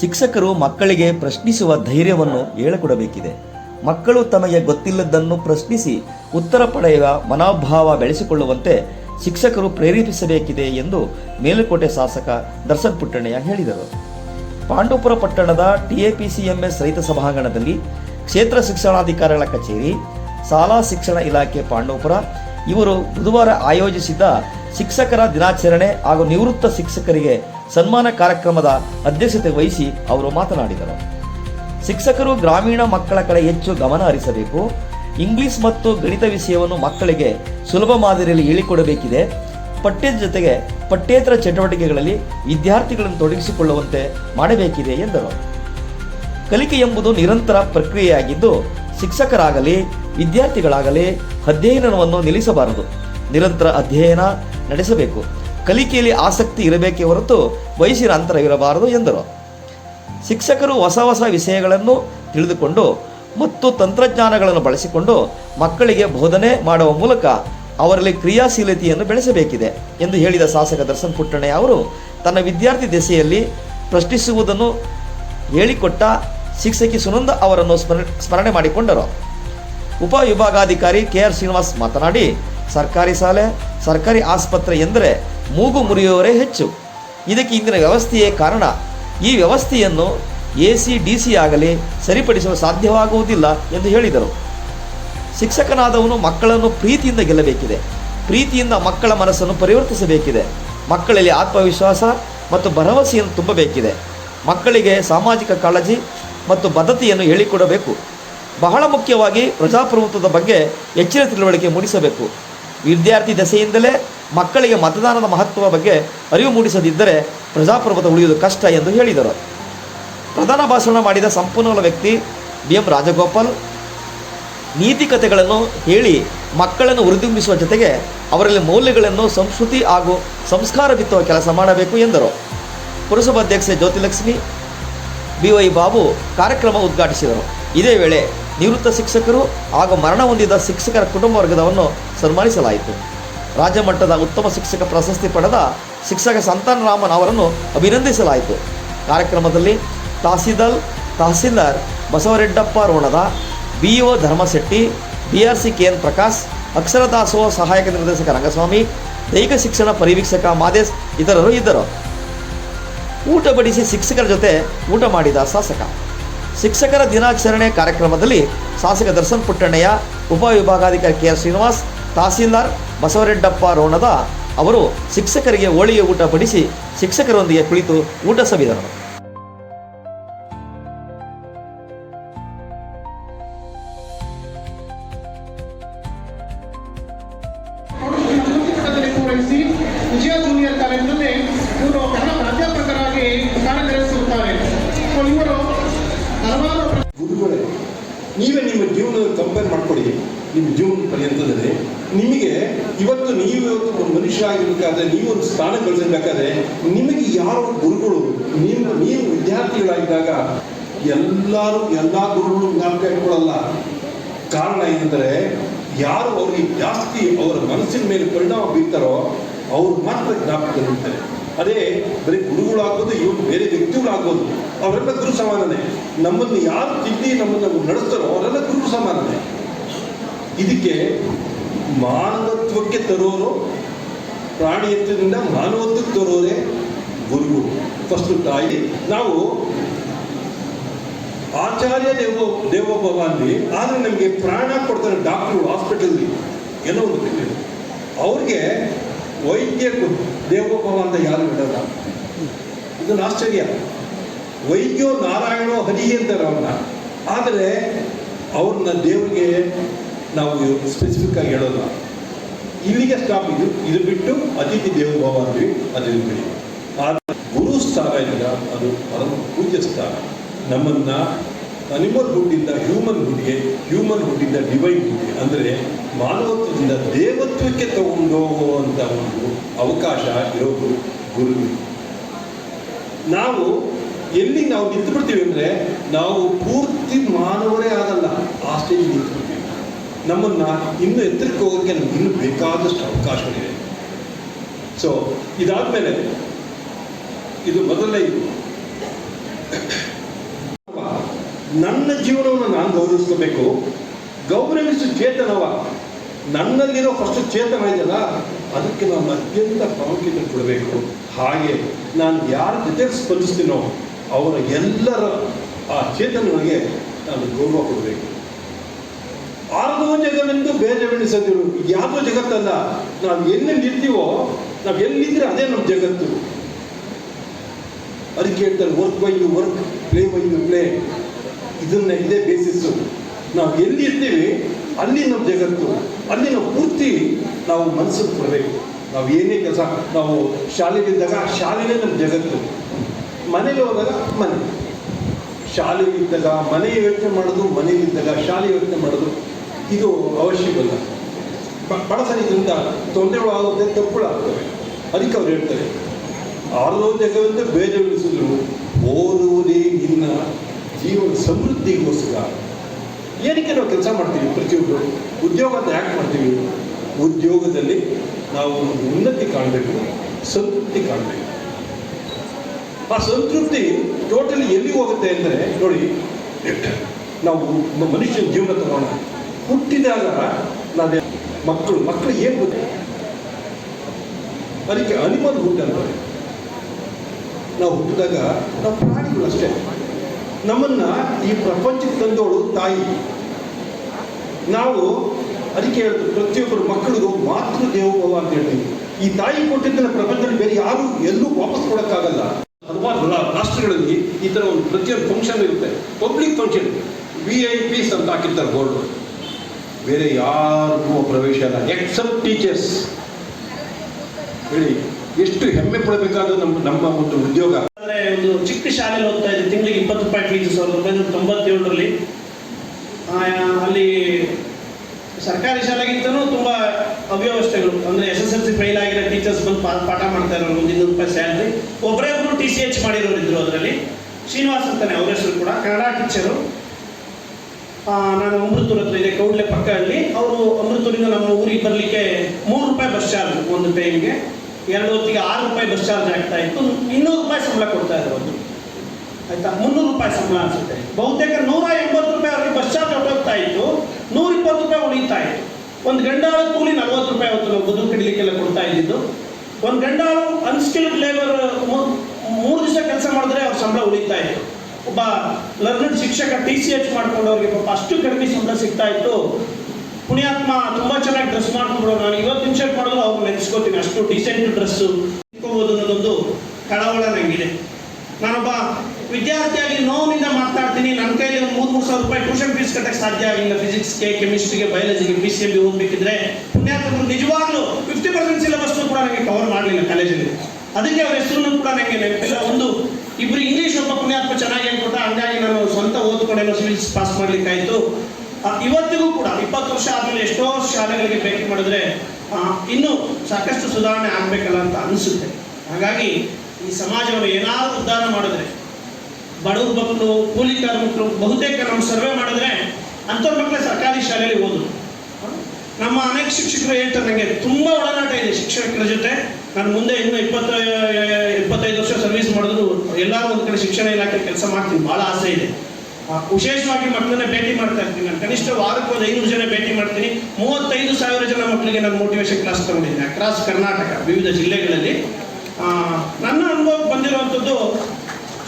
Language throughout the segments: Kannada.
ಶಿಕ್ಷಕರು ಮಕ್ಕಳಿಗೆ ಪ್ರಶ್ನಿಸುವ ಧೈರ್ಯವನ್ನು ಹೇಳಿಕೊಡಬೇಕಿದೆ. ಮಕ್ಕಳು ತಮಗೆ ಗೊತ್ತಿಲ್ಲದನ್ನು ಪ್ರಶ್ನಿಸಿ ಉತ್ತರ ಪಡೆಯುವ ಮನೋಭಾವ ಬೆಳೆಸಿಕೊಳ್ಳುವಂತೆ ಶಿಕ್ಷಕರು ಪ್ರೇರೇಪಿಸಬೇಕಿದೆ ಎಂದು ಮೇಲುಕೋಟೆ ಶಾಸಕ ದರ್ಶನ್ ಪುಟ್ಟಣ್ಣಯ್ಯ ಹೇಳಿದರು. ಪಾಂಡವಪುರ ಪಟ್ಟಣದ ಟಿಎಪಿಸಿಎಂಎಸ್ ರೈತ ಸಭಾಂಗಣದಲ್ಲಿ ಕ್ಷೇತ್ರ ಶಿಕ್ಷಣಾಧಿಕಾರಿಗಳ ಕಚೇರಿ, ಶಾಲಾ ಶಿಕ್ಷಣ ಇಲಾಖೆ ಪಾಂಡವಪುರ ಇವರು ಬುಧವಾರ ಆಯೋಜಿಸಿದ್ದ ಶಿಕ್ಷಕರ ದಿನಾಚರಣೆ ಹಾಗೂ ನಿವೃತ್ತ ಶಿಕ್ಷಕರಿಗೆ ಸನ್ಮಾನ ಕಾರ್ಯಕ್ರಮದ ಅಧ್ಯಕ್ಷತೆ ವಹಿಸಿ ಅವರು ಮಾತನಾಡಿದರು. ಶಿಕ್ಷಕರು ಗ್ರಾಮೀಣ ಮಕ್ಕಳ ಕಡೆ ಹೆಚ್ಚು ಗಮನ ಹರಿಸಬೇಕು. ಇಂಗ್ಲಿಷ್ ಮತ್ತು ಗಣಿತ ವಿಷಯವನ್ನು ಮಕ್ಕಳಿಗೆ ಸುಲಭ ಮಾದರಿಯಲ್ಲಿ ಹೇಳಿಕೊಡಬೇಕಿದೆ. ಪಠ್ಯದ ಜೊತೆಗೆ ಪಠ್ಯೇತರ ಚಟುವಟಿಕೆಗಳಲ್ಲಿ ವಿದ್ಯಾರ್ಥಿಗಳನ್ನು ತೊಡಗಿಸಿಕೊಳ್ಳುವಂತೆ ಮಾಡಬೇಕಿದೆ ಎಂದರು. ಕಲಿಕೆ ಎಂಬುದು ನಿರಂತರ ಪ್ರಕ್ರಿಯೆಯಾಗಿದ್ದು, ಶಿಕ್ಷಕರಾಗಲಿ, ವಿದ್ಯಾರ್ಥಿಗಳಾಗಲಿ ಅಧ್ಯಯನವನ್ನು ನಿಲ್ಲಿಸಬಾರದು. ನಿರಂತರ ಅಧ್ಯಯನ ನಡೆಸಬೇಕು. ಕಲಿಕೆಯಲ್ಲಿ ಆಸಕ್ತಿ ಇರಬೇಕೇ ಹೊರತು ವಯಸ್ಸಿನ ಅಂತರವಿರಬಾರದು ಎಂದರು. ಶಿಕ್ಷಕರು ಹೊಸ ಹೊಸ ವಿಷಯಗಳನ್ನು ತಿಳಿದುಕೊಂಡು ಮತ್ತು ತಂತ್ರಜ್ಞಾನಗಳನ್ನು ಬಳಸಿಕೊಂಡು ಮಕ್ಕಳಿಗೆ ಬೋಧನೆ ಮಾಡುವ ಮೂಲಕ ಅವರಲ್ಲಿ ಕ್ರಿಯಾಶೀಲತೆಯನ್ನು ಬೆಳೆಸಬೇಕಿದೆ ಎಂದು ಹೇಳಿದ ಶಾಸಕ ದರ್ಶನ್ ಪುಟ್ಟಣ್ಣಯ್ಯ ಅವರು ತನ್ನ ವಿದ್ಯಾರ್ಥಿ ದೆಸೆಯಲ್ಲಿ ಪ್ರಶ್ನಿಸುವುದನ್ನು ಹೇಳಿಕೊಟ್ಟ ಶಿಕ್ಷಕಿ ಸುನಂದ ಅವರನ್ನು ಸ್ಮರ, ಸ್ಮರಣೆ ಮಾಡಿಕೊಂಡರು. ಉಪವಿಭಾಗಾಧಿಕಾರಿ ಕೆ ಆರ್ ಶ್ರೀನಿವಾಸ್ ಮಾತನಾಡಿ, ಸರ್ಕಾರಿ ಶಾಲೆ, ಸರ್ಕಾರಿ ಆಸ್ಪತ್ರೆ ಎಂದರೆ ಮೂಗು ಮುರಿಯುವವರೇ ಹೆಚ್ಚು. ಇದಕ್ಕೆ ಇಂದಿನ ವ್ಯವಸ್ಥೆಯೇ ಕಾರಣ. ಈ ವ್ಯವಸ್ಥೆಯನ್ನು ಎ ಸಿ, ಡಿ ಸಿ ಆಗಲಿ ಸರಿಪಡಿಸಲು ಸಾಧ್ಯವಾಗುವುದಿಲ್ಲ ಎಂದು ಹೇಳಿದರು. ಶಿಕ್ಷಕನಾದವನು ಮಕ್ಕಳನ್ನು ಪ್ರೀತಿಯಿಂದ ಗೆಲ್ಲಬೇಕಿದೆ. ಪ್ರೀತಿಯಿಂದ ಮಕ್ಕಳ ಮನಸ್ಸನ್ನು ಪರಿವರ್ತಿಸಬೇಕಿದೆ. ಮಕ್ಕಳಲ್ಲಿ ಆತ್ಮವಿಶ್ವಾಸ ಮತ್ತು ಭರವಸೆಯನ್ನು ತುಂಬಬೇಕಿದೆ. ಮಕ್ಕಳಿಗೆ ಸಾಮಾಜಿಕ ಕಾಳಜಿ ಮತ್ತು ಬದ್ಧತೆಯನ್ನು ಹೇಳಿಕೊಡಬೇಕು. ಬಹಳ ಮುಖ್ಯವಾಗಿ ಪ್ರಜಾಪ್ರಭುತ್ವದ ಬಗ್ಗೆ ಹೆಚ್ಚಿನ ತಿಳುವಳಿಕೆ ಮೂಡಿಸಬೇಕು. ವಿದ್ಯಾರ್ಥಿ ದೆಸೆಯಿಂದಲೇ ಮಕ್ಕಳಿಗೆ ಮತದಾನದ ಮಹತ್ವದ ಬಗ್ಗೆ ಅರಿವು ಮೂಡಿಸದಿದ್ದರೆ ಪ್ರಜಾಪ್ರಭುತ್ವ ಉಳಿಯುವುದು ಕಷ್ಟ ಎಂದು ಹೇಳಿದರು. ಪ್ರಧಾನ ಭಾಷಣ ಮಾಡಿದ ಸಂಪನ್ಮೂಲ ವ್ಯಕ್ತಿ ಬಿ ಎಂ ರಾಜಗೋಪಾಲ್ ನೀತಿ ಕಥೆಗಳನ್ನು ಹೇಳಿ ಮಕ್ಕಳನ್ನು ಹುರಿದುಂಬಿಸುವ ಜೊತೆಗೆ ಅವರಲ್ಲಿ ಮೌಲ್ಯಗಳನ್ನು ಸಂಸ್ಕೃತಿ ಹಾಗೂ ಸಂಸ್ಕಾರ ಬಿತ್ತುವ ಕೆಲಸ ಮಾಡಬೇಕು ಎಂದರು. ಪುರಸಭಾಧ್ಯಕ್ಷೆ ಜ್ಯೋತಿಲಕ್ಷ್ಮಿ ಬಿ ವೈ ಬಾಬು ಕಾರ್ಯಕ್ರಮ ಉದ್ಘಾಟಿಸಿದರು. ಇದೇ ವೇಳೆ ನಿವೃತ್ತ ಶಿಕ್ಷಕರು ಹಾಗೂ ಮರಣ ಹೊಂದಿದ ಶಿಕ್ಷಕರ ಕುಟುಂಬ ವರ್ಗದವನ್ನು ಸನ್ಮಾನಿಸಲಾಯಿತು. ರಾಜ್ಯ ಮಟ್ಟದ ಉತ್ತಮ ಶಿಕ್ಷಕ ಪ್ರಶಸ್ತಿ ಪಡೆದ ಶಿಕ್ಷಕ ಸಂತಾನರಾಮನ್ ಅವರನ್ನು ಅಭಿನಂದಿಸಲಾಯಿತು. ಕಾರ್ಯಕ್ರಮದಲ್ಲಿ tahsildar tahsildar Basavareddappa Ronad, BEO Dharmashetti, BRC K N Prakash Akshara Dasoha ಸಹಾಯಕ ನಿರ್ದೇಶಕ ರಂಗಸ್ವಾಮಿ, ದೈಹಿಕ ಶಿಕ್ಷಣ ಪರಿವೀಕ್ಷಕ ಮಾದೇಶ್ ಇತರರು ಇದ್ದರು. ಊಟ ಬಡಿಸಿ ಶಿಕ್ಷಕರ ಜೊತೆ ಊಟ ಮಾಡಿದ ಶಾಸಕ ಶಿಕ್ಷಕರ ದಿನಾಚರಣೆ ಕಾರ್ಯಕ್ರಮದಲ್ಲಿ ಶಾಸಕ ದರ್ಶನ್ ಪುಟ್ಟಣ್ಣಯ್ಯ ಉಪವಿಭಾಗಾಧಿಕಾರಿ ಕೆ ಆರ್ ಶ್ರೀನಿವಾಸ್, ತಹಸೀಲ್ದಾರ್ ಬಸವರೆಡ್ಡಪ್ಪ ರೋಣದ ಅವರು ಶಿಕ್ಷಕರಿಗೆ ಹೋಳಿಗೆ ಊಟ ಬಡಿಸಿ ಶಿಕ್ಷಕರೊಂದಿಗೆ ಕುಳಿತು ಊಟ ಸವಿದರು. ನೀವೇ ನಿಮ್ಮ ಜೀವನ ಕಂಪೇರ್ ಮಾಡ್ಕೊಳ್ಳಿ ನಿಮ್ಮ ಜೀವನ ಪರ್ಯಂತದಲ್ಲಿ. ನಿಮಗೆ ಇವತ್ತು ನೀವು ಇವತ್ತು ಒಂದು ಮನುಷ್ಯ ಆಗಿರ್ಬೇಕಾದ್ರೆ, ನೀವು ಒಂದು ಸ್ಥಾನ ಗಳಿಸಬೇಕಾದ್ರೆ ನಿಮಗೆ ಯಾರು ಗುರುಗಳು ನೀವು ನೀವು ವಿದ್ಯಾರ್ಥಿಗಳಾಗಿದ್ದಾಗ ಎಲ್ಲರೂ ಎಲ್ಲ ಗುರುಗಳು ಜ್ಞಾಪಕ ಇಟ್ಕೊಳ್ಳಲ್ಲ. ಕಾರಣ ಏನಂದರೆ, ಯಾರು ಅವ್ರಿಗೆ ಜಾಸ್ತಿ ಅವರ ಮನಸ್ಸಿನ ಮೇಲೆ ಪರಿಣಾಮ ಬೀರ್ತಾರೋ, ಅವ್ರು ಮಾತ್ರ ಜ್ಞಾಪಕದಲ್ಲಿರ್ತಾರೆ. ಅದೇ ಬರೀ ಗುರುಗಳಾಗೋದು, ಇವರು ಬೇರೆ ವ್ಯಕ್ತಿಗಳಾಗೋದು, ಅವರೆಲ್ಲ ಗುರು ಸಮಾನನೇ. ನಮ್ಮನ್ನು ಯಾರು ತಿದ್ದಿ ನಮ್ಮನ್ನು ನಡೆಸ್ತಾರೋ ಅವರೆಲ್ಲ ಗುರು ಸಮಾನನೇ. ಇದಕ್ಕೆ ಮಾನವತ್ವಕ್ಕೆ ತರೋರು, ಪ್ರಾಣಿಯತ್ವದಿಂದ ಮಾನವತ್ವಕ್ಕೆ ತರೋರೇ ಗುರುಗಳು. ಫಸ್ಟ್ ತಾಯಿ, ನಾವು ಆಚಾರ್ಯ ದೇವ ದೇವೋಭವ ಅಲ್ಲಿ ಆದರೆ ನಮಗೆ ಪ್ರಾಣ ಕೊಡ್ತಾರೆ ಡಾಕ್ಟ್ರು ಹಾಸ್ಪಿಟಲ್ ಏನೋ ಒಂದು. ಅವ್ರಿಗೆ ವೈದ್ಯ ಕೊ- ದೇವೋಭವ ಅಂತ ಯಾರು ಬಿಡೋಲ್ಲ? ಇದನ್ನು ಆಶ್ಚರ್ಯ. ವೈದ್ಯೋ ನಾರಾಯಣೋ ಹರಿ ಅಂತಾರೆ ಅವ್ರನ್ನ ಆದರೆ ಅವ್ರನ್ನ ದೇವರಿಗೆ ನಾವು ಸ್ಪೆಸಿಫಿಕ್ ಆಗಿ ಹೇಳೋಲ್ಲ. ಇಲ್ಲಿಗೆ ಸ್ಟಾಪ್ ಇದು. ಇದು ಬಿಟ್ಟು ಅತಿಥಿ ದೇವೋಭವ ಅಂದ್ವಿ ಅದನ್ನು ಬಿಡಿ. ಆದರೆ ಗುರು ಸ್ಥಾನ ಇದೆಯಲ್ಲ ಅದು ಪರಮ ಪೂಜ್ಯ ಸ್ಥಾನ. ನಮ್ಮನ್ನ ಅನಿಮಲ್ ಹುಡ್ಡಿಂದ ಹ್ಯೂಮನ್ ಹುಡ್ಗೆ ಹ್ಯೂಮನ್ ಹುಡ್ಡಿಂದ ಡಿವೈನ್ ಹುಡ್ಗೆ ಅಂದರೆ ಮಾನವತ್ವದಿಂದ ದೇವತ್ವಕ್ಕೆ ತಗೊಂಡು ಹೋಗುವಂಥ ಒಂದು ಅವಕಾಶ ಇರೋದು ಗುರು. ನಾವು ಎಲ್ಲಿ ನಾವು ನಿಂತು ಬಿಡ್ತೀವಿ ಅಂದರೆ ನಾವು ಪೂರ್ತಿ ಮಾನವರೇ ಆಗಲ್ಲ ಆ ಸ್ಟೇಜ್ ನಿಂತು ನಮ್ಮನ್ನ ಇನ್ನೂ ಎತ್ತರಕ್ಕೆ ಹೋಗೋಕ್ಕೆ ನಮ್ಗೆ ಇನ್ನೂ ಬೇಕಾದಷ್ಟು ಅವಕಾಶಗಳಿವೆ. ಸೊ ಇದಾದ್ಮೇಲೆ ಇದು ಮೊದಲನೇ ಇದು. ನನ್ನ ಜೀವನವನ್ನು ನಾನು ಗೌರವಿಸ್ಕೋಬೇಕು. ಗೌರವಿಸು ಚೇತನವ. ನನ್ನಲ್ಲಿರೋ ಫಸ್ಟ್ ಚೇತನ ಇದೆಯಲ್ಲ, ಅದಕ್ಕೆ ನಾನು ಅತ್ಯಂತ ಪ್ರಾಮುಖ್ಯತೆ ಕೊಡಬೇಕು. ಹಾಗೆ ನಾನು ಯಾರ ಜೊತೆ ಸ್ಪಂದಿಸ್ತೀನೋ ಅವರ ಎಲ್ಲರ ಆ ಚೇತನಗಳಿಗೆ ನಾನು ಗೌರವ ಕೊಡಬೇಕು. ಆರ್ದೋ ಜಗವೆಂದು ಬೇಜವೆಣಿಸದಿರು ಯಾವುದೋ ಜಗತ್ತಲ್ಲ? ನಾವು ಎಲ್ಲಿ ಇರ್ತೀವೋ ನಾವು ಎಲ್ಲಿದ್ರೆ ಅದೇ ನಮ್ಮ ಜಗತ್ತು. ಅದಕ್ಕೆ ಹೇಳ್ತಾರೆ work by you work play by you play ಇದನ್ನ ಇದೇ ಬೇಸಿಸ್ಸು ನಾವು ಎಲ್ಲಿ ಇರ್ತೀವಿ, ಅಲ್ಲಿ ನಮ್ಮ ಜಗತ್ತು. ಅಲ್ಲಿ ನಾವು ಪೂರ್ತಿ ನಾವು ಮನಸ್ಸಿಗೆ ಕೊಡಬೇಕು ನಾವು ಏನೇ ಕೆಲಸ, ನಾವು ಶಾಲೆಗಿದ್ದಾಗ ಆ ಶಾಲೆನೇ ನಮ್ಮ ಜಗತ್ತು. ಮನೇಲಿ ಹೋದಾಗ ಮನೆ. ಶಾಲೆಗಿದ್ದಾಗ ಮನೆ ಯೋಚನೆ ಮಾಡೋದು ಮನೆಯಲ್ಲಿದ್ದಾಗ ಶಾಲೆ ಯೋಚನೆ ಮಾಡೋದು, ಇದು ಅವಶ್ಯವಲ್ಲ ಬಹಳ ಸರಿ ಇದರಿಂದ ತೊಂದರೆಗಳಾಗುತ್ತೆ ತಪ್ಪುಗಳಾಗ್ತವೆ ಅದಕ್ಕೆ ಅವ್ರು ಹೇಳ್ತಾರೆ. ಆರೋ ಜಗವಂತ ಬೇಜವಿಳಿಸಿದ್ರು ಓದುವುದೇ ನಿನ್ನ ಜೀವನ ಸಮೃದ್ಧಿಗೋಸ್ಕರ. ಏನಕ್ಕೆ ನಾವು ಕೆಲಸ ಮಾಡ್ತೀವಿ ಪ್ರತಿಯೊಬ್ಬರು ಉದ್ಯೋಗ ಅಂತ ಯಾಕೆ ಮಾಡ್ತೀವಿ? ಉದ್ಯೋಗದಲ್ಲಿ ನಾವು ಉನ್ನತಿ ಕಾಣಬೇಕು, ಸಂತೃಪ್ತಿ ಕಾಣಬೇಕು. ಆ ಸಂತೃಪ್ತಿ ಟೋಟಲಿ ಎಲ್ಲಿ ಹೋಗುತ್ತೆ ಅಂದರೆ, ನೋಡಿ, ನಾವು ಮನುಷ್ಯನ ಜೀವನ ತಗೋಣ. ಹುಟ್ಟಿದಾಗ ನಾವೇ ಮಕ್ಕಳು ಮಕ್ಕಳು ಏನು ಗೊತ್ತ ಅದಕ್ಕೆ ಅನಿಮಲ್ ಹುಡ್ ನಾವು ಹುಟ್ಟಿದಾಗ, ನಾವು ಪ್ರಾಣಿಗಳು ಅಷ್ಟೇ. ನಮ್ಮನ್ನ ಈ ಪ್ರಪಂಚಕ್ಕೆ ತಂದೋಳು ತಾಯಿ. ನಾವು ಅದಕ್ಕೆ ಹೇಳ್ತೀವಿ ಪ್ರತಿಯೊಬ್ಬರು ಮಕ್ಕಳಿಗೂ ಮಾತೃ ದೇವೋಭವ ಅಂತ ಹೇಳ್ತೀವಿ. ಈ ತಾಯಿ ಕೊಟ್ಟಿದ್ದನ್ನ ಪ್ರಪಂಚದಲ್ಲಿ ಬೇರೆ ಯಾರು ಎಲ್ಲೂ ವಾಪಸ್ ಕೊಡೋಕ್ಕಾಗಲ್ಲ. ಹಲವಾರು ರಾಷ್ಟ್ರಗಳಲ್ಲಿ ಈ ಥರ ಒಂದು ಪ್ರತಿಯೊಂದು ಫಂಕ್ಷನ್ ಇರುತ್ತೆ. Public function V I Ps ಅಂತ ಹಾಕಿರ್ತಾರೆ ಬೋರ್ಡ್ ಬೇರೆ ಯಾರಿಗೂ ಪ್ರವೇಶ ಇಲ್ಲ ಎಕ್ಸೆಪ್ಟ್ ಟೀಚರ್ಸ್ ಹೇಳಿ, ಎಷ್ಟು ಹೆಮ್ಮೆ ಪಡಬೇಕಾದ ನಮ್ಮ ನಮ್ಮ ಒಂದು ಉದ್ಯೋಗ. ಅಂದ್ರೆ ಒಂದು ಚಿಕ್ಕ ಶಾಲೆಯಲ್ಲಿ ಓದ್ತಾ ಇದ್ದೆ, ತಿಂಗಳಿಗೆ ಇಪ್ಪತ್ತು ರೂಪಾಯಿ ಫೀಸ್ ಸಾವಿರದ ಒಂಬೈನೂರ ತೊಂಬತ್ತೇಳರಲ್ಲಿ. ಅಲ್ಲಿ ಸರ್ಕಾರಿ ಶಾಲೆಗಿಂತನೂ ತುಂಬ ಅವ್ಯವಸ್ಥೆಗಳು. ಅಂದರೆ S S L C fail ಆಗಿರೋ ಟೀಚರ್ಸ್ ಬಂದು ಪಾ ಪಾಠ ಮಾಡ್ತಾ ಇರೋರು ಒಂದು ರೂಪಾಯಿ ಸ್ಯಾಲ್ರಿ ಒಬ್ಬರೇ ಒಬ್ಬರು ಟಿ ಸಿ ಎಚ್ ಮಾಡಿರೋರು ಇದ್ರು ಅದರಲ್ಲಿ. ಶ್ರೀನಿವಾಸ್ ಅಂತಾನೆ, ಅವ್ರ ಹೆಸರು ಕೂಡ, ಕನ್ನಡ ಟೀಚರು ನಾನು ಅಮೃತೂರ್ ಹತ್ರ ಇದೆ, ಕೌಡ್ಲೆ ಪಕ್ಕ ಅಲ್ಲಿ. ಅವರು ಅಮೃತೂರಿಂದ ನಮ್ಮ ಊರಿಗೆ ಬರಲಿಕ್ಕೆ ಮೂರು ರೂಪಾಯಿ ಬಸ್ ಚಾರ್ಜ್ ಒಂದು ಟೈಮ್ಗೆ ಎರಡು ಹೊತ್ತಿಗೆ ಆರು ರೂಪಾಯಿ ಬಸ್ ಚಾರ್ಜ್ ಆಗ್ತಾ ಇತ್ತು. ಇನ್ನೂರು ರೂಪಾಯಿ ಸಂಬಳ ಕೊಡ್ತಾ ಇದ್ರು ಆಯ್ತಾ? ಮುನ್ನೂರು ರೂಪಾಯಿ ಸಂಬಳ ಅನ್ಸುತ್ತೆ. ಬಹುತೇಕ ನೂರ ಎಂಬತ್ತು ರೂಪಾಯಿ ಅವ್ರಿಗೆ ಬಸ್ ಚಾರ್ಜ್ ಹೊರಟೋಗ್ತಾ ಇತ್ತು. ನೂರ ಇಪ್ಪತ್ತು ರೂಪಾಯಿ ಉಳಿತಾ ಇತ್ತು. ಒಂದು ಗಂಡಾಳ ಕೂಲಿ ನಲ್ವತ್ತು ರೂಪಾಯಿ ಅವತ್ತು ನಾವು ಬದುಕು ಕಡಿಲಿಕ್ಕೆಲ್ಲ ಕೊಡ್ತಾ ಇದ್ದಿದ್ದು. ಒಂದು ಗಂಡಾಳು ಅನ್ಸ್ಕಿಲ್ಡ್ ಲೇಬರ್ ಮೂರು ದಿವಸ ಕೆಲಸ ಮಾಡಿದ್ರೆ ಅವ್ರ ಸಂಬಳ ಉಳಿತಾ ಇತ್ತು. ಒಬ್ಬ ಲರ್ನಡ್ ಶಿಕ್ಷಕ ಟಿ ಸಿ ಎಚ್ ಮಾಡ್ಕೊಂಡು ಅವ್ರಿಗೆ ಪಾಪ ಅಷ್ಟು ಕಡಿಮೆ ಸಂಬಳ ಸಿಗ್ತಾ ಇತ್ತು. ಪುಣ್ಯಾತ್ಮ ತುಂಬಾ ಚೆನ್ನಾಗಿ ಡ್ರೆಸ್ ಮಾಡ್ಕೊಂಡು ನಾನು ಇವತ್ತು ನಿಮಿಷ ಮಾಡಿದ್ರು ಅವ್ರು ನೆನೆಸ್ಕೋತೀನಿ. ಅಷ್ಟು ಡಿಸೆಂಟ್ ಡ್ರೆಸ್ಸು ಅನ್ನೋದೊಂದು ಕಳವಳ ನಂಗಿದೆ. ವಿದ್ಯಾರ್ಥಿಯಾಗಿ ನೋವಿನಿಂದ ಮಾತಾಡ್ತೀನಿ. ನನ್ನ ಕೈಯಲ್ಲಿ ಒಂದು ಮೂರು ಮೂರು ಸಾವಿರ ರೂಪಾಯಿ ಟ್ಯೂಷನ್ ಫೀಸ್ ಕಟ್ಟಕ್ಕೆ ಸಾಧ್ಯ ಆಗಿಲ್ಲ. ಫಿಸಿಕ್ಸ್ಗೆ ಕೆಮಿಸ್ಟ್ರಿಗೆ ಬಯಾಲಜಿಗೆ ಪಿ ಸಿ ಎಂ ಬಿ ಹೋಗ್ಬೇಕಿದ್ರೆ ಪುಣ್ಯಾತ್ಮರು ನಿಜವಾಗ್ಲೂ ಫಿಫ್ಟಿ ಪರ್ಸೆಂಟ್ ಸಿಲೆಬಸ್ನು ಕೂಡ ನನಗೆ ಕವರ್ ಮಾಡಲಿಲ್ಲ ಕಾಲೇಜಲ್ಲಿ ಅದಕ್ಕೆ ಅವ್ರ ಹೆಸರನ್ನು ಕೂಡ ನನಗೆ ನೆನಪಿಲ್ಲ. ಒಂದು ಇಬ್ಬರು ಇಂಗ್ಲೀಷ್ ಒಬ್ಬ ಪುಣ್ಯಾತ್ಮ ಚೆನ್ನಾಗಿ ಹೇಳ್ಕೊಟ್ಟ, ಹಂಗಾಗಿ ನಾನು ಸ್ವಂತ ಓದ್ಕೊಂಡೇನೋ ಸಿವಿಲ್ಸ್ ಪಾಸ್ ಮಾಡ್ಲಿಕ್ಕಾಯ್ತು. ಇವತ್ತಿಗೂ ಕೂಡ ಇಪ್ಪತ್ತು ವರ್ಷ ಆದಮೇಲೆ ಎಷ್ಟೋ ಶಾಲೆಗಳಿಗೆ ಭೇಟಿ ಮಾಡಿದ್ರೆ ಇನ್ನೂ ಸಾಕಷ್ಟು ಸುಧಾರಣೆ ಆಗಬೇಕಲ್ಲ ಅಂತ ಅನಿಸುತ್ತೆ. ಹಾಗಾಗಿ ಈ ಸಮಾಜವನ್ನು ಏನಾದರೂ ಉದ್ಧಾರ ಮಾಡಿದ್ರೆ ಬಡವ್ರ ಮಕ್ಕಳು ಕೂಲಿ ಕಾರ್ಮಿಕರು ಬಹುತೇಕ ನಾವು ಸರ್ವೆ ಮಾಡಿದ್ರೆ ಅಂಥವ್ರ ಮಕ್ಕಳೇ ಸರ್ಕಾರಿ ಶಾಲೆಯಲ್ಲಿ ಓದು ನಮ್ಮ ಅನೇಕ ಶಿಕ್ಷಕರು ಹೇಳ್ತಾರೆ ನನಗೆ ತುಂಬ ಒಡನಾಟ ಇದೆ ಶಿಕ್ಷಕರ ಜೊತೆ. ನಾನು ಮುಂದೆ ಇನ್ನೂ ಇಪ್ಪತ್ತ, ಇಪ್ಪತ್ತೈದು ವರ್ಷ ಸರ್ವಿಸ್ ಮಾಡಿದ್ರು, ಎಲ್ಲರೂ ಒಂದು ಕಡೆ ಶಿಕ್ಷಣ ಇಲಾಖೆ ಕೆಲಸ ಮಾಡ್ತೀನಿ, ಭಾಳ ಆಸೆ ಇದೆ. ವಿಶೇಷವಾಗಿ ಮಕ್ಕಳನ್ನ ಭೇಟಿ ಮಾಡ್ತಾ ಇರ್ತೀನಿ. ನಾನು ಕನಿಷ್ಠ ವಾರಕ್ಕೆ ಒಂದು ಐನೂರು ಜನ ಭೇಟಿ ಮಾಡ್ತೀನಿ. ಮೂವತ್ತೈದು ಸಾವಿರ ಜನ ಮಕ್ಕಳಿಗೆ ನಾನು ಮೋಟಿವೇಶನ್ ಕ್ಲಾಸ್ ತಗೊಂಡಿದ್ದೀನಿ. ಅಕ್ರಾಸ್ ಕರ್ನಾಟಕ, ವಿವಿಧ ಜಿಲ್ಲೆಗಳಲ್ಲಿ. ನನ್ನ ಅನುಭವಕ್ಕೆ ಬಂದಿರುವಂಥದ್ದು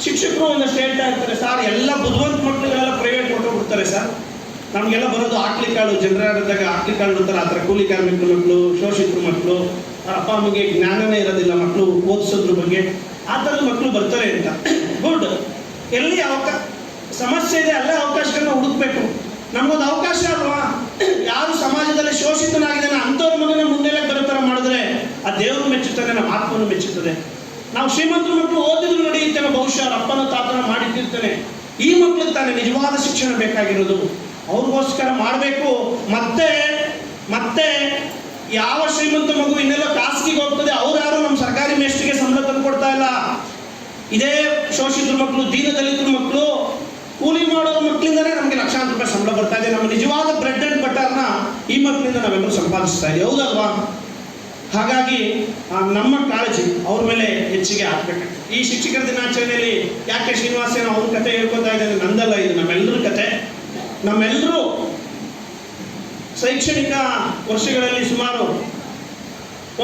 ಶಿಕ್ಷಕರು ಒಂದಷ್ಟು ಹೇಳ್ತಾ ಇರ್ತಾರೆ ಸರ್, ಎಲ್ಲ ಬುದ್ಧಿವಂತ ಮಕ್ಕಳಿಗೆಲ್ಲ ಪ್ರೈವೇಟ್ ಕೊಟ್ಟೋಗ್ಬಿಡ್ತಾರೆ ಸರ್. ನಮಗೆಲ್ಲ ಬರೋದು ಆಕ್ಲಿ ಕಾಳು ಜನರಾದಾಗ ಆಕ್ಲಿ ಕಾಳು ಬಿಡ್ತಾರೆ, ಆ ಥರ ಕೂಲಿ ಕಾರ್ಮಿಕರ ಮಕ್ಕಳು, ಶೋಷಿತರ ಮಕ್ಕಳು ಅಪ್ಪ ಅಮ್ಮಗೆ ಜ್ಞಾನನೇ ಇರೋದಿಲ್ಲ, ಮಕ್ಕಳು ಓದಿಸೋದ್ರ ಬಗ್ಗೆ. ಆ ಥರದ ಮಕ್ಕಳು ಬರ್ತಾರೆ ಅಂತ. ಗುಡ್ ಎಲ್ಲಿ ಅವಕಾಶ ಸಮಸ್ಯೆ ಇದೆ, ಅಲ್ಲೇ ಅವಕಾಶಗಳನ್ನ ಹುಡುಕ್ಬೇಕು. ನಮಗೊಂದು ಅವಕಾಶ ಅಲ್ವಾ? ಯಾರು ಸಮಾಜದಲ್ಲಿ ಶೋಷಿತನಾಗಿದ್ದಾನೆ, ಅಂಥವ್ರ ಮಗನ ಮುಂದೆಲೆ ಬರೋ ಥರ ಮಾಡಿದ್ರೆ, ಆ ದೇವರು ಮೆಚ್ಚುತ್ತಾನೆ ನಮ್ಮ ಆತ್ಮನು ಮೆಚ್ಚುತ್ತದೆ. ನಾವು ಶ್ರೀಮಂತರ ಮಕ್ಕಳು ಓದಿದ್ರು ನಡೆಯುತ್ತೇನೆ ಬಹುಶಃ ಅಪ್ಪನ ತಾತನ ಮಾಡಿಟ್ಟಿರ್ತಾನೆ ಈ ಮಕ್ಕಳಿಗೆ ತಾನೇ ನಿಜವಾದ ಶಿಕ್ಷಣ ಬೇಕಾಗಿರೋದು. ಅವ್ರಿಗೋಸ್ಕರ ಮಾಡಬೇಕು. ಮತ್ತೆ ಮತ್ತೆ ಯಾವ ಶ್ರೀಮಂತ ಮಗು ಇನ್ನೆಲ್ಲ ಖಾಸಗಿಗೆ ಹೋಗ್ತದೆ, ಅವ್ರು ಯಾರು? ನಮ್ಮ ಸರ್ಕಾರಿ ಮೇಷ್ಟಿಗೆ ಸಂಬಳ ತಂದು ಕೊಡ್ತಾ ಇಲ್ಲ. ಇದೇ ಶೋಷಿತ ಮಕ್ಕಳು, ದೀನ ದಲಿತರ ಮಕ್ಕಳು, ಕೂಲಿ ಮಾಡೋ ಮಕ್ಕಳಿಂದಲೇ ನಮಗೆ ಲಕ್ಷಾಂತರ ರೂಪಾಯಿ ಸಂಬಳ ಬರ್ತಾ ಇದೆ. ನಮ್ಮ ನಿಜವಾದ ಬ್ರೆಡ್ ಅಂಡ್ ಬಟರ್ನ ಈ ಮಕ್ಕಳಿಂದ ನಾವೆಲ್ಲರೂ ಸಂಪಾದಿಸ್ತಾ ಇದ್ದೀವಿ ಹೌದಲ್ವಾ? ಹಾಗಾಗಿ ನಮ್ಮ ಕಾಳಜಿ ಅವ್ರ ಮೇಲೆ ಹೆಚ್ಚಿಗೆ ಆಗ್ಬೇಕು ಈ ಶಿಕ್ಷಕರ ದಿನಾಚರಣೆಯಲ್ಲಿ ಯಾಕೆ ಶ್ರೀನಿವಾಸ ಅವ್ರ ಕತೆ ಹೇಳ್ಕೊತಾ ಇದ್ದಾರೆ ನಂದಲ್ಲ, ಇದು ನಮ್ಮೆಲ್ಲರ ನಮ್ಮೆಲ್ಲರೂ ಶೈಕ್ಷಣಿಕ ವರ್ಷಗಳಲ್ಲಿ ಸುಮಾರು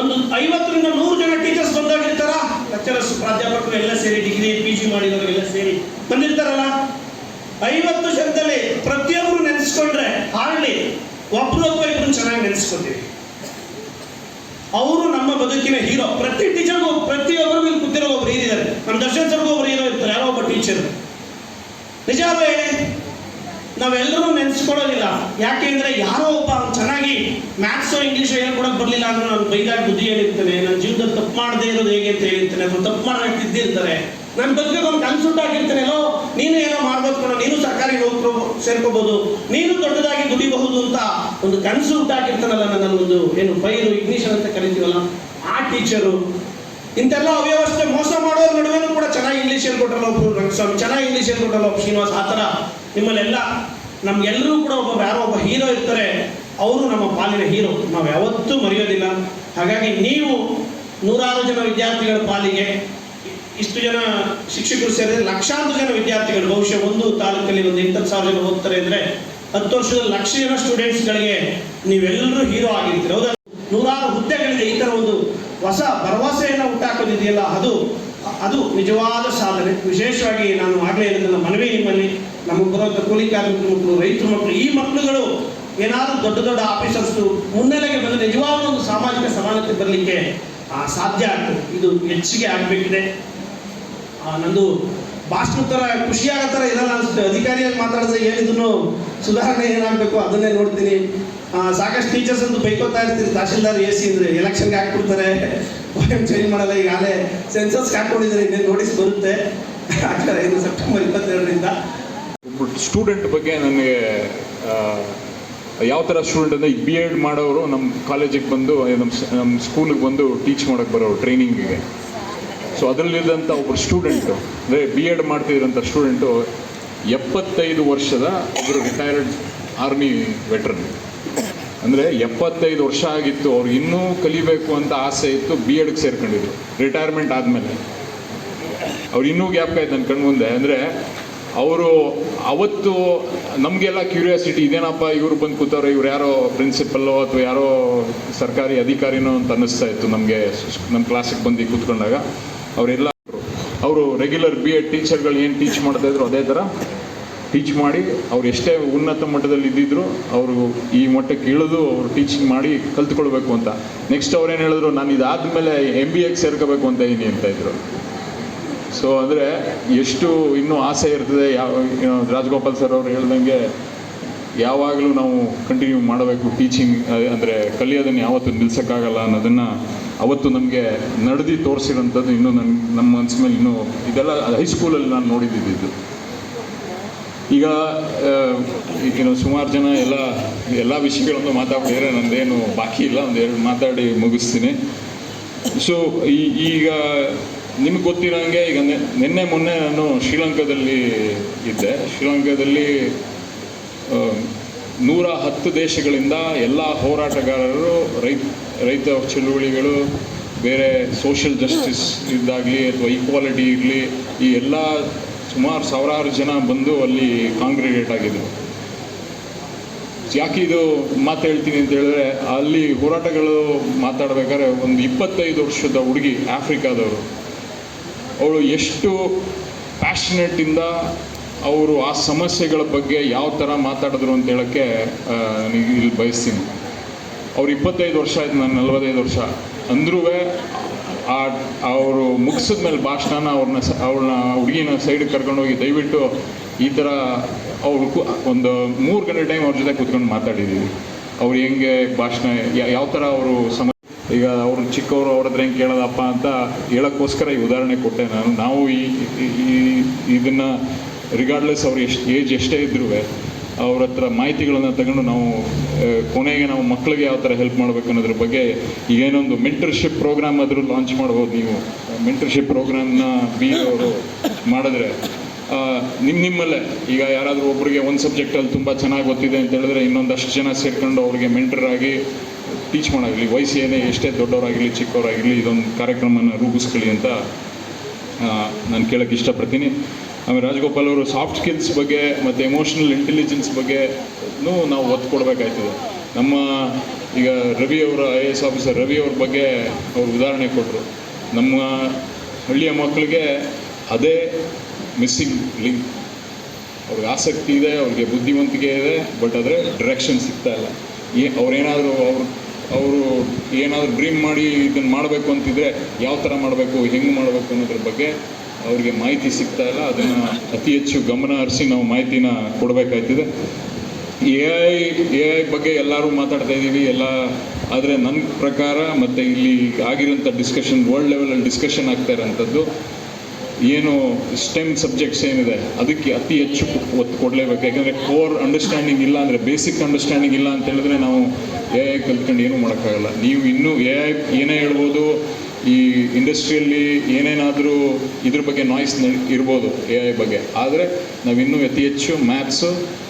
ಒಂದು ಐವತ್ತರಿಂದ ನೂರು ಜನ ಟೀಚರ್ಸ್ ಬಂದಾಗಿರ್ತಾರ. ಲೆಕ್ಚರರ್ಸ್, ಪ್ರಾಧ್ಯಾಪಕರು ಎಲ್ಲ ಸೇರಿ, ಡಿಗ್ರಿ ಪಿ ಜಿ ಮಾಡಿದವರು ಎಲ್ಲ ಸೇರಿ ಬಂದಿರ್ತಾರಲ್ಲ. ಐವತ್ತು ಜನದಲ್ಲಿ ಪ್ರತಿಯೊಬ್ಬರು ನೆನೆಸ್ಕೊಂಡ್ರೆ ಹಾರ್ಡ್ಲಿ ಒಬ್ರು ಒಬ್ಬ ಇಬ್ರು ಚೆನ್ನಾಗಿ ನೆನೆಸ್ಕೊತೀವಿ. ಅವರು ನಮ್ಮ ಬದುಕಿನ ಹೀರೋ. ಪ್ರತಿ ಟೀಚರ್ಗೂ ಪ್ರತಿಯೊಬ್ಬರಿಗೂ ಇಲ್ಲಿ ಕೂತಿರೋ ಒಬ್ರು ಹೀರೋ ಇದ್ದಾರೆ ನಮ್ಮ ದರ್ಶನ್ ಸರ್ಗೂ ಒಬ್ರು ಹೀರೋ ಇರ್ತಾರೆ. ಯಾರೋ ಒಬ್ಬ ಟೀಚರ್ ನಿಜ ಹೇಳಿ? ನಾವೆಲ್ಲರೂ ನೆನೆಸ್ಕೊಳ್ಳೋದಿಲ್ಲ. ಯಾಕೆಂದ್ರೆ ಯಾರೋ ಒಬ್ಬ ಚೆನ್ನಾಗಿ ಮ್ಯಾಥ್ಸು ಇಂಗ್ಲೀಷು ಹೇಳ್ಕೊಡಕ್ ಬರಲಿಲ್ಲ ಅಂದ್ರೆ ನಾನು ಬೈದಾಗ ಬುದ್ಧಿ ಹೇಳಿರ್ತೇನೆ. ನನ್ನ ಜೀವನದಲ್ಲಿ ತಪ್ಪು ಮಾಡದೇ ಇರೋದು ಹೇಗೆ ಅಂತ ಹೇಳಿರ್ತೇನೆ. ಅಥವಾ ತಪ್ಪು ಮಾಡಕ್ಕೆ ತಿದ್ದಿರ್ತಾರೆ ನನ್ನ ಬದುಕಿಗೆ ಒಂದು ಕನ್ಸುಟ್ ಅಲ್ಲೋ ನೀನು ಏನೋ ಮಾಡ್ಬೇಕು ಕಣೋ, ನೀನು ಸರ್ಕಾರಿ ನೌಕರು ಸೇರ್ಕೋಬಹುದು ನೀನು ದೊಡ್ಡದಾಗಿ ದುಡಿಬಹುದು ಅಂತ ಒಂದು ಕನಸು ಉಂಟಾಗಿರ್ತಾನಲ್ಲ ನನ್ನ ಒಂದು ಏನು ಫೈರು ಇಗ್ನಿಷನ್ ಅಂತ ಕರಿತೀವಲ್ಲ ಆ ಟೀಚರು ಇಂತೆಲ್ಲ ಅವ್ಯವಸ್ಥೆ ಮೋಸ ಮಾಡೋ ನಡುವೆನೂ ಕೂಡ ಚೆನ್ನಾಗಿ ಇಂಗ್ಲೀಷ್ ಹೇಳ್ಕೊಟ್ರಲ್ಲ ಒಬ್ರು ರಂಗಸ್ವಾಮಿ ಚೆನ್ನಾಗಿ ಇಂಗ್ಲೀಷ್ ಹೇಳ್ಕೊಟ್ರಲ್ಲ ಒಬ್ಬ ಶ್ರೀನಿವಾಸ್ ಆ ಥರ. ನಿಮ್ಮಲ್ಲೆಲ್ಲ ನಮ್ಗೆಲ್ಲರೂ ಕೂಡ ಒಬ್ಬ ಯಾರೋ ಒಬ್ಬ ಹೀರೋ ಇರ್ತಾರೆ. ಅವರು ನಮ್ಮ ಪಾಲಿನ ಹೀರೋ ನಾವು ಯಾವತ್ತೂ ಮರೆಯೋದಿಲ್ಲ. ಹಾಗಾಗಿ ನೀವು ನೂರಾರು ಜನ ವಿದ್ಯಾರ್ಥಿಗಳ ಪಾಲಿಗೆ ಇಷ್ಟು ಜನ ಶಿಕ್ಷಕರು ಸೇರಿದ್ರೆ ಲಕ್ಷಾಂತರ ಜನ ವಿದ್ಯಾರ್ಥಿಗಳು ಬಹುಶಃ ಒಂದು ತಾಲೂಕಲ್ಲಿ ಒಂದು ಎಂಟತ್ತು ಸಾವಿರ ಜನ ಹೋಗ್ತಾರೆ ಅಂದ್ರೆ ಹತ್ತು ವರ್ಷದ ಲಕ್ಷ ಜನ ಸ್ಟೂಡೆಂಟ್ಸ್ಗಳಿಗೆ ನೀವೆಲ್ಲರೂ ಹೀರೋ ಆಗಿರ್ತೀರಿ. ಹೌದಾ? ನೂರಾರು ಹುದ್ದೆಗಳಿದೆ ಈ ಥರ ಒಂದು ಹೊಸ ಭರವಸೆಯನ್ನು ಹುಟ್ಟಾಕೋದಿದೆಯಲ್ಲ, ಅದು ಅದು ನಿಜವಾದ ಸಾಧನೆ. ವಿಶೇಷವಾಗಿ ನಾನು ಆಗಲೇ ನನ್ನ ಮನವಿ ನಿಮ್ಮಲ್ಲಿ ನಮಗೆ ಬರುವಂಥ ಕೂಲಿ ಕಾರ್ಮಿಕರ ಮಕ್ಕಳು, ರೈತರ ಮಕ್ಕಳು, ಈ ಮಕ್ಕಳುಗಳು ಏನಾದರೂ ದೊಡ್ಡ ದೊಡ್ಡ ಆಫೀಸರ್ಸು ಮುನ್ನೆಲೆಗೆ ಬಂದು ನಿಜವಾದ ಒಂದು ಸಾಮಾಜಿಕ ಸಮಾನತೆ ಬರಲಿಕ್ಕೆ ಸಾಧ್ಯ ಆಗ್ತದೆ. ಇದು ಹೆಚ್ಚಿಗೆ ಆಗಬೇಕಿದೆ. ನಂದು ಭಾಷಣ ಥರ ಖುಷಿ ಆಗೋ ಥರ ಇರಲ್ಲ ಅನಿಸುತ್ತೆ. ಅಧಿಕಾರಿಯಾಗಿ ಮಾತಾಡಿದ್ರೆ ಏನಿದ್ರು ಸುಧಾರಣೆ ಏನಾಗಬೇಕು ಅದನ್ನೇ ನೋಡ್ತೀನಿ. ಸಾಕಷ್ಟು ಟೀಚರ್ಸ್ ಅಂತ ಬೈಕೋತಾ ಇರ್ತೀರಿ. ತಹಶೀಲ್ದಾರ್ ಎ ಸಿ ಅಂದರೆ ಎಲೆಕ್ಷನ್ಗೆ ಹಾಕ್ಬಿಡ್ತಾರೆ. ಚೇಂಜ್ ಮಾಡಲ್ಲ ಈಗಾಗಲೇ ಸೆನ್ಸಸ್ಗೆ ಹಾಕ್ಕೊಂಡಿದ್ದಾರೆ. ಇನ್ನೇನು ನೋಟಿಸ್ ಬರುತ್ತೆ? ಹಾಕ್ತಾರೆ ಇದು ಸೆಪ್ಟೆಂಬರ್ ಇಪ್ಪತ್ತೆರಡರಿಂದ. ಸ್ಟೂಡೆಂಟ್ ಬಗ್ಗೆ ನನಗೆ ಯಾವ ಥರ ಸ್ಟೂಡೆಂಟ್ ಅಂದರೆ ಬಿ ಎಡ್ ಮಾಡೋರು ನಮ್ಮ ಕಾಲೇಜಿಗೆ ಬಂದು ನಮ್ಮ ನಮ್ಮ ಸ್ಕೂಲಿಗೆ ಬಂದು ಟೀಚ್ ಮಾಡೋಕ್ಕೆ ಬರೋರು ಟ್ರೈನಿಂಗಿಗೆ ಸೊ ಅದರಲ್ಲಿದ್ದಂಥ ಒಬ್ಬರು ಸ್ಟೂಡೆಂಟು ಅಂದರೆ ಬಿ ಎಡ್ ಮಾಡ್ತಿದ್ರಂಥ ಸ್ಟೂಡೆಂಟು ಎಪ್ಪತ್ತೈದು ವರ್ಷದ ಒಬ್ಬರು ರಿಟೈರ್ಡ್ ಆರ್ಮಿ ವೆಟ್ರನ್ ಅಂದರೆ ಎಪ್ಪತ್ತೈದು ವರ್ಷ ಆಗಿತ್ತು, ಅವ್ರು ಇನ್ನೂ ಕಲಿಬೇಕು ಅಂತ ಆಸೆ ಇತ್ತು ಬಿ ಎಡ್ಗೆ ಸೇರ್ಕೊಂಡಿದ್ರು ರಿಟೈರ್ಮೆಂಟ್ ಆದಮೇಲೆ. ಅವ್ರು ಇನ್ನೂ ಗ್ಯಾಪ್ ಆಯ್ತು ನನ್ನ ಕಣ್ಮುಂದೆ, ಅಂದರೆ ಅವರು ಅವತ್ತು ನಮಗೆಲ್ಲ ಕ್ಯೂರಿಯಾಸಿಟಿ ಇದೇನಪ್ಪ ಇವರು ಬಂದು ಕೂತವ್ರೆ, ಇವ್ರು ಯಾರೋ ಪ್ರಿನ್ಸಿಪಲ್ಲೋ ಅಥವಾ ಯಾರೋ ಸರ್ಕಾರಿ ಅಧಿಕಾರಿನೋ ಅಂತ ಅನ್ನಿಸ್ತಾ ಇತ್ತು ನಮಗೆ ನಮ್ಮ ಕ್ಲಾಸಿಗೆ ಬಂದು ಕೂತ್ಕೊಂಡಾಗ. ಅವರೆಲ್ಲ ಅವರು ರೆಗ್ಯುಲರ್ ಬಿ ಎಡ್ ಟೀಚರ್ಗಳು ಏನು ಟೀಚ್ ಮಾಡ್ತಾ ಇದ್ರು ಅದೇ ಥರ ಟೀಚ್ ಮಾಡಿ ಅವ್ರು ಎಷ್ಟೇ ಉನ್ನತ ಮಟ್ಟದಲ್ಲಿ ಇದ್ದಿದ್ರು ಅವರು ಈ ಮಟ್ಟಕ್ಕೆ ಇಳಿದು ಅವರು ಟೀಚಿಂಗ್ ಮಾಡಿ ಕಲ್ತ್ಕೊಳ್ಬೇಕು ಅಂತ. ನೆಕ್ಸ್ಟ್ ಅವ್ರೇನು ಹೇಳಿದ್ರು, ನಾನು ಇದಾದ್ಮೇಲೆ ಎಂ ಬಿ ಎಗೆ ಸೇರ್ಕೋಬೇಕು ಅಂತ ಇದೀನಿ ಅಂತ ಇದ್ರು. ಸೊ ಅಂದರೆ ಎಷ್ಟು ಇನ್ನೂ ಆಸೆ ಇರ್ತದೆ, ಯಾವ ರಾಜಗೋಪಾಲ್ ಸರ್ ಅವರು ಹೇಳ್ದಂಗೆ ಯಾವಾಗಲೂ ನಾವು ಕಂಟಿನ್ಯೂ ಮಾಡಬೇಕು ಟೀಚಿಂಗ್ ಅಂದರೆ ಕಲಿಯೋದನ್ನು ಯಾವತ್ತೂ ನಿಲ್ಸೋಕ್ಕಾಗಲ್ಲ ಅನ್ನೋದನ್ನು ಅವತ್ತು ನಮಗೆ ನಡೆದು ತೋರಿಸಿರೋಂಥದ್ದು ಇನ್ನೂ ನನ್ನ ನಮ್ಮ ಮನಸ್ಸು ಮೇಲೆ ಇನ್ನೂ ಇದೆಲ್ಲ ಹೈಸ್ಕೂಲಲ್ಲಿ ನಾನು ನೋಡಿದ್ದಿದ್ದು. ಈಗ ಏನು ಸುಮಾರು ಜನ ಎಲ್ಲ ಎಲ್ಲ ವಿಷಯಗಳನ್ನು ಮಾತಾಡಿದ್ರೆ ನಂದೇನು ಬಾಕಿ ಇಲ್ಲ, ಒಂದು ಎರಡು ಮಾತಾಡಿ ಮುಗಿಸ್ತೀನಿ. ಸೊ ಈಗ ನಿಮ್ಗೆ ಗೊತ್ತಿರೋಂಗೆ ಈಗ ನಿನ್ನೆ ಮೊನ್ನೆ ನಾನು ಶ್ರೀಲಂಕಾದಲ್ಲಿ ಇದ್ದೆ. ಶ್ರೀಲಂಕಾದಲ್ಲಿ ನೂರ ಹತ್ತು ದೇಶಗಳಿಂದ ಎಲ್ಲ ಹೋರಾಟಗಾರರು ರೈತ ರೈತ ಚಳುವಳಿಗಳು ಬೇರೆ ಸೋಷಿಯಲ್ ಜಸ್ಟಿಸ್ ಇದ್ದಾಗಲಿ ಅಥವಾ ಈಕ್ವಾಲಿಟಿ ಇರಲಿ, ಈ ಎಲ್ಲ ಸುಮಾರು ಸಾವಿರಾರು ಜನ ಬಂದು ಅಲ್ಲಿ ಕಾಂಗ್ರಿಗೇಟ್ ಆಗಿದ್ದರು ಯಾಕೆ ಇದು ಮಾತು ಹೇಳ್ತೀನಿ ಅಂತ ಹೇಳಿದ್ರೆ ಅಲ್ಲಿ ಹೋರಾಟಗಳು ಮಾತಾಡಬೇಕಾದ್ರೆ ಒಂದು ಇಪ್ಪತ್ತೈದು ವರ್ಷದ ಹುಡುಗಿ ಆಫ್ರಿಕಾದವರು. ಅವಳು ಎಷ್ಟು ಪ್ಯಾಷನೆಟ್ಟಿಂದ ಅವರು ಆ ಸಮಸ್ಯೆಗಳ ಬಗ್ಗೆ ಯಾವ ಥರ ಮಾತಾಡಿದ್ರು ಅಂತ ಹೇಳೋಕ್ಕೆ ಇಲ್ಲಿ ಬಯಸ್ತೀನಿ. ಅವ್ರು ಇಪ್ಪತ್ತೈದು ವರ್ಷ ಆಯ್ತು, ನಾನು ನಲ್ವತ್ತೈದು ವರ್ಷ. ಅಂದ್ರೂ ಆ, ಅವರು ಮುಗಿಸಿದ ಮೇಲೆ ಭಾಷಣನ ಅವ್ರನ್ನ ಸ ಅವ್ರನ್ನ ಹುಡುಗಿನ ಸೈಡಿಗೆ ಕರ್ಕೊಂಡೋಗಿ ದಯವಿಟ್ಟು ಈ ಥರ ಅವ್ರು ಒಂದು ಮೂರು ಗಂಟೆ ಟೈಮ್ ಅವ್ರ ಜೊತೆ ಕೂತ್ಕೊಂಡು ಮಾತಾಡಿದ್ದೀವಿ ಅವ್ರು ಹೆಂಗೆ ಭಾಷಣ ಯಾವ ಥರ ಅವರು ಸಮ, ಈಗ ಅವರು ಚಿಕ್ಕವರು ಅವ್ರ ಹತ್ರ ಹೆಂಗೆ ಕೇಳೋದಪ್ಪ ಅಂತ ಹೇಳೋಕ್ಕೋಸ್ಕರ ಈ ಉದಾಹರಣೆ ಕೊಟ್ಟೆ ನಾನು. ನಾವು ಈ ಇದನ್ನು ರಿಗಾರ್ಡ್ಲೆಸ್ ಅವ್ರು ಎಷ್ಟು ಏಜ್ ಎಷ್ಟೇ ಇದ್ರೂ ಅವ್ರ ಹತ್ರ ಮಾಹಿತಿಗಳನ್ನು ತಗೊಂಡು ನಾವು ಕೊನೆಗೆ ನಾವು ಮಕ್ಕಳಿಗೆ ಯಾವ ಥರ ಹೆಲ್ಪ್ ಮಾಡಬೇಕು ಅನ್ನೋದ್ರ ಬಗ್ಗೆ ಏನೊಂದು ಮೆಂಟರ್ಶಿಪ್ ಪ್ರೋಗ್ರಾಮ್ ಆದರೂ ಲಾಂಚ್ ಮಾಡ್ಬೋದು ನೀವು. ಮೆಂಟರ್ಶಿಪ್ ಪ್ರೋಗ್ರಾಮ್ನ ಬಿ ಅವರು ಮಾಡಿದ್ರೆ ನಿಮ್ಮ ನಿಮ್ಮಲ್ಲೇ. ಈಗ ಯಾರಾದರೂ ಒಬ್ಬರಿಗೆ ಒಂದು ಸಬ್ಜೆಕ್ಟಲ್ಲಿ ತುಂಬ ಚೆನ್ನಾಗಿ ಗೊತ್ತಿದೆ ಅಂತ ಹೇಳಿದ್ರೆ ಇನ್ನೊಂದಷ್ಟು ಜನ ಸೇರ್ಕೊಂಡು ಅವ್ರಿಗೆ ಆಗಿ ಟೀಚ್ ಮಾಡಾಗಲಿ. ವಯಸ್ಸು ಏನೇ ಎಷ್ಟೇ ದೊಡ್ಡವರಾಗಲಿ, ಚಿಕ್ಕವರಾಗಲಿ, ಇದೊಂದು ಕಾರ್ಯಕ್ರಮನ ರೂಪಿಸ್ಕೊಳ್ಳಿ ಅಂತ ನಾನು ಕೇಳೋಕ್ಕೆ ಇಷ್ಟಪಡ್ತೀನಿ. ಆಮೇಲೆ ರಾಜಗೋಪಾಲ್ ಅವರು ಸಾಫ್ಟ್ ಸ್ಕಿಲ್ಸ್ ಬಗ್ಗೆ ಮತ್ತು ಎಮೋಷನಲ್ ಇಂಟೆಲಿಜೆನ್ಸ್ ಬಗ್ಗೆ ನಾವು ಒತ್ತು ಕೊಡಬೇಕಾಯ್ತದೆ. ನಮ್ಮ ಈಗ ರವಿ ಅವರ I A S officer Ravi ಅವ್ರ ಬಗ್ಗೆ ಅವರು ಉದಾಹರಣೆ ಕೊಟ್ಟರು ನಮ್ಮ ಹಳ್ಳಿಯ ಮಕ್ಕಳಿಗೆ ಅದೇ ಮಿಸ್ಸಿಂಗ್ ಲಿಂಕ್ ಅವ್ರಿಗೆ ಆಸಕ್ತಿ ಇದೆ, ಅವ್ರಿಗೆ ಬುದ್ಧಿವಂತಿಕೆ ಇದೆ ಬಟ್ ಆದರೆ ಡೈರೆಕ್ಷನ್ ಸಿಗ್ತಾ ಇಲ್ಲ. ಏ, ಅವ್ರೇನಾದರೂ ಅವ್ರು, ಅವರು ಏನಾದರೂ ಡ್ರೀಮ್ ಮಾಡಿ ಇದನ್ನು ಮಾಡಬೇಕು ಅಂತಿದ್ರೆ ಯಾವ ಥರ ಮಾಡಬೇಕು, ಹೆಂಗೆ ಮಾಡಬೇಕು ಅನ್ನೋದ್ರ ಬಗ್ಗೆ ಅವ್ರಿಗೆ ಮಾಹಿತಿ ಸಿಗ್ತಾ ಇಲ್ಲ. ಅದನ್ನು ಅತಿ ಹೆಚ್ಚು ಗಮನ ಹರಿಸಿ ನಾವು ಮಾಹಿತಿನ ಕೊಡಬೇಕಾಯ್ತಿದೆ. ಎ ಐ ಎ ಐ ಬಗ್ಗೆ ಎಲ್ಲರೂ ಮಾತಾಡ್ತಾ ಇದ್ದೀವಿ. ಎಲ್ಲ, ಆದರೆ ನನ್ನ ಪ್ರಕಾರ ಮತ್ತು ಇಲ್ಲಿ ಆಗಿರೋಂಥ ಡಿಸ್ಕಷನ್ ವರ್ಲ್ಡ್ ಲೆವೆಲಲ್ಲಿ ಡಿಸ್ಕಷನ್ ಆಗ್ತಾ ಇರೋಂಥದ್ದು ಏನು ಸ್ಟೆಮ್ ಸಬ್ಜೆಕ್ಟ್ಸ್ ಏನಿದೆ, ಅದಕ್ಕೆ ಅತಿ ಹೆಚ್ಚು ಒತ್ತು ಕೊಡಲೇಬೇಕು. ಯಾಕಂದರೆ ಕೋರ್ ಅಂಡರ್ಸ್ಟ್ಯಾಂಡಿಂಗ್ ಇಲ್ಲ ಅಂದರೆ ಬೇಸಿಕ್ ಅಂಡರ್ಸ್ಟ್ಯಾಂಡಿಂಗ್ ಇಲ್ಲ ಅಂತ ಹೇಳಿದ್ರೆ ನಾವು ಎ ಐ ಕಲ್ತ್ಕೊಂಡು ಏನೂ ಮಾಡೋಕ್ಕಾಗಲ್ಲ. ನೀವು ಇನ್ನೂ ಎ ಐ ಏನೇ ಹೇಳ್ಬೋದು ಈ ಇಂಡಸ್ಟ್ರಿಯಲ್ಲಿ ಏನೇನಾದರೂ ಇದ್ರ ಬಗ್ಗೆ ನಾಯ್ಸ್ ಇರ್ಬೋದು ಎ ಐ ಬಗ್ಗೆ. ಆದರೆ ನಾವಿನ್ನೂ ಅತಿ ಹೆಚ್ಚು ಮ್ಯಾಥ್ಸು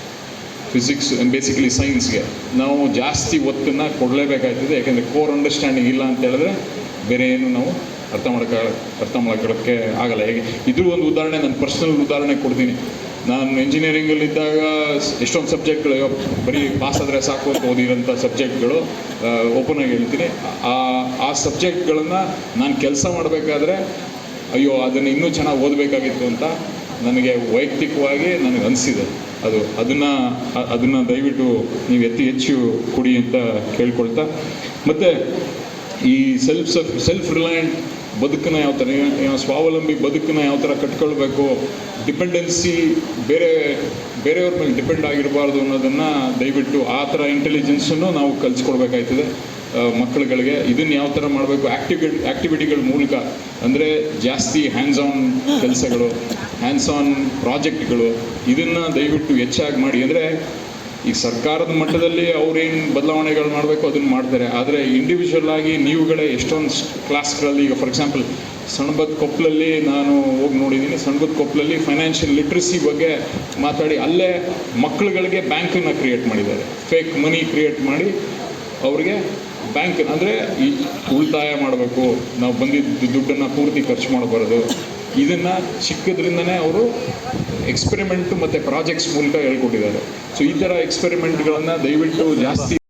ಫಿಸಿಕ್ಸ್ ಬೇಸಿಕಲಿ ಸೈನ್ಸ್ಗೆ ನಾವು ಜಾಸ್ತಿ ಒತ್ತನ್ನು ಕೊಡಲೇಬೇಕಾಗ್ತದೆ ಯಾಕೆಂದರೆ ಕೋರ್ ಅಂಡರ್ಸ್ಟ್ಯಾಂಡಿಂಗ್ ಇಲ್ಲ ಅಂತ ಹೇಳಿದ್ರೆ ಬೇರೆ ಏನು ನಾವು ಅರ್ಥ ಮಾಡೋಕ್ಕೆ ಅರ್ಥ ಮಾಡ್ಕೊಳ್ಳೋಕ್ಕೆ ಆಗಲ್ಲ. ಹೇಗೆ? ಇದ್ರ ಒಂದು ಉದಾಹರಣೆ ನನ್ನ ಪರ್ಸ್ನಲ್ ಉದಾಹರಣೆ ಕೊಡ್ತೀನಿ. ನಾನು ಇಂಜಿನಿಯರಿಂಗಲ್ಲಿದ್ದಾಗ ಎಷ್ಟೊಂದು ಸಬ್ಜೆಕ್ಟ್ಗಳು ಬರೀ ಪಾಸ್ ಆದರೆ ಸಾಕು ಅಂತ ಓದಿರೋಂಥ ಸಬ್ಜೆಕ್ಟ್ಗಳು ಓಪನ್ ಆಗಿ ಹೇಳ್ತೀನಿ. ಆ ಆ ಸಬ್ಜೆಕ್ಟ್ಗಳನ್ನು ನಾನು ಕೆಲಸ ಮಾಡಬೇಕಾದ್ರೆ, ಅಯ್ಯೋ, ಅದನ್ನು ಇನ್ನೂ ಚೆನ್ನಾಗಿ ಓದಬೇಕಾಗಿತ್ತು ಅಂತ ನನಗೆ ವೈಯಕ್ತಿಕವಾಗಿ ನನಗೆ ಅನಿಸಿದೆ. ಅದು, ಅದನ್ನು ಅದನ್ನು ದಯವಿಟ್ಟು ನೀವು ಎತ್ತಿ ಹೆಚ್ಚು ಕೊಡಿ ಅಂತ ಕೇಳ್ಕೊಳ್ತಾ. ಮತ್ತು ಈ ಸೆಲ್ಫ್ ಸೆಲ್ಫ್ ರಿಲಯಂಟ್ ಬದುಕನ್ನ ಯಾವ ಥರ ಸ್ವಾವಲಂಬಿ ಬದುಕನ್ನ ಯಾವ ಥರ ಕಟ್ಕೊಳ್ಬೇಕು, ಡಿಪೆಂಡೆನ್ಸಿ ಬೇರೆ, ಬೇರೆಯವ್ರ ಮೇಲೆ ಡಿಪೆಂಡ್ ಆಗಿರಬಾರ್ದು ಅನ್ನೋದನ್ನು ದಯವಿಟ್ಟು ಆ ಥರ ಇಂಟೆಲಿಜೆನ್ಸನ್ನು ನಾವು ಕಲಿಸ್ಕೊಡ್ಬೇಕಾಯ್ತದೆ ಮಕ್ಕಳುಗಳಿಗೆ ಇದನ್ನು ಯಾವ ಥರ ಮಾಡಬೇಕು ಆ್ಯಕ್ಟಿವಿ ಆ್ಯಕ್ಟಿವಿಟಿಗಳ ಮೂಲಕ, ಅಂದರೆ ಜಾಸ್ತಿ ಹ್ಯಾಂಡ್ಸ್ ಆನ್ ಕೆಲಸಗಳು ಹ್ಯಾಂಡ್ಸ್ ಆನ್ ಪ್ರಾಜೆಕ್ಟ್ಗಳು, ಇದನ್ನು ದಯವಿಟ್ಟು ಹೆಚ್ಚಾಗಿ ಮಾಡಿ. ಅಂದರೆ ಈಗ ಸರ್ಕಾರದ ಮಟ್ಟದಲ್ಲಿ ಅವ್ರೇನು ಬದಲಾವಣೆಗಳು ಮಾಡಬೇಕು ಅದನ್ನು ಮಾಡ್ತಾರೆ. ಆದರೆ ಇಂಡಿವಿಜುವಲ್ ಆಗಿ ನೀವುಗಳೇ ಎಷ್ಟೊಂದು ಕ್ಲಾಸ್ಗಳಲ್ಲಿ ಈಗ ಫಾರ್ ಎಕ್ಸಾಂಪಲ್ ಸಣ್ಬದ್ ಕೊಪ್ಪಲಲ್ಲಿ ನಾನು ಹೋಗಿ ನೋಡಿದ್ದೀನಿ ಸಣ್ಬದ್ ಕೊಪ್ಪಲಲ್ಲಿ ಫೈನಾನ್ಷಿಯಲ್ ಲಿಟ್ರಸಿ ಬಗ್ಗೆ ಮಾತಾಡಿ ಅಲ್ಲೇ ಮಕ್ಕಳುಗಳಿಗೆ ಬ್ಯಾಂಕನ್ನು ಕ್ರಿಯೇಟ್ ಮಾಡಿದ್ದಾರೆ. ಫೇಕ್ ಮನಿ ಕ್ರಿಯೇಟ್ ಮಾಡಿ ಅವ್ರಿಗೆ ಬ್ಯಾಂಕ್ ಅಂದರೆ ಈ ಉಳಿತಾಯ ಮಾಡಬೇಕು. ನಾವು ಬಂದಿದ್ದ ದುಡ್ಡನ್ನು ಪೂರ್ತಿ ಖರ್ಚು ಮಾಡಬಾರ್ದು ಇದನ್ನು ಚಿಕ್ಕದ್ರಿಂದನೇ ಅವರು ಎಕ್ಸ್ಪೆರಿಮೆಂಟು ಮತ್ತು ಪ್ರಾಜೆಕ್ಟ್ಸ್ ಮೂಲಕ ಹೇಳ್ಕೊಟ್ಟಿದ್ದಾರೆ. ಸೊ ಈ ಥರ ಎಕ್ಸ್ಪೆರಿಮೆಂಟ್ಗಳನ್ನು ದಯವಿಟ್ಟು ಜಾಸ್ತಿ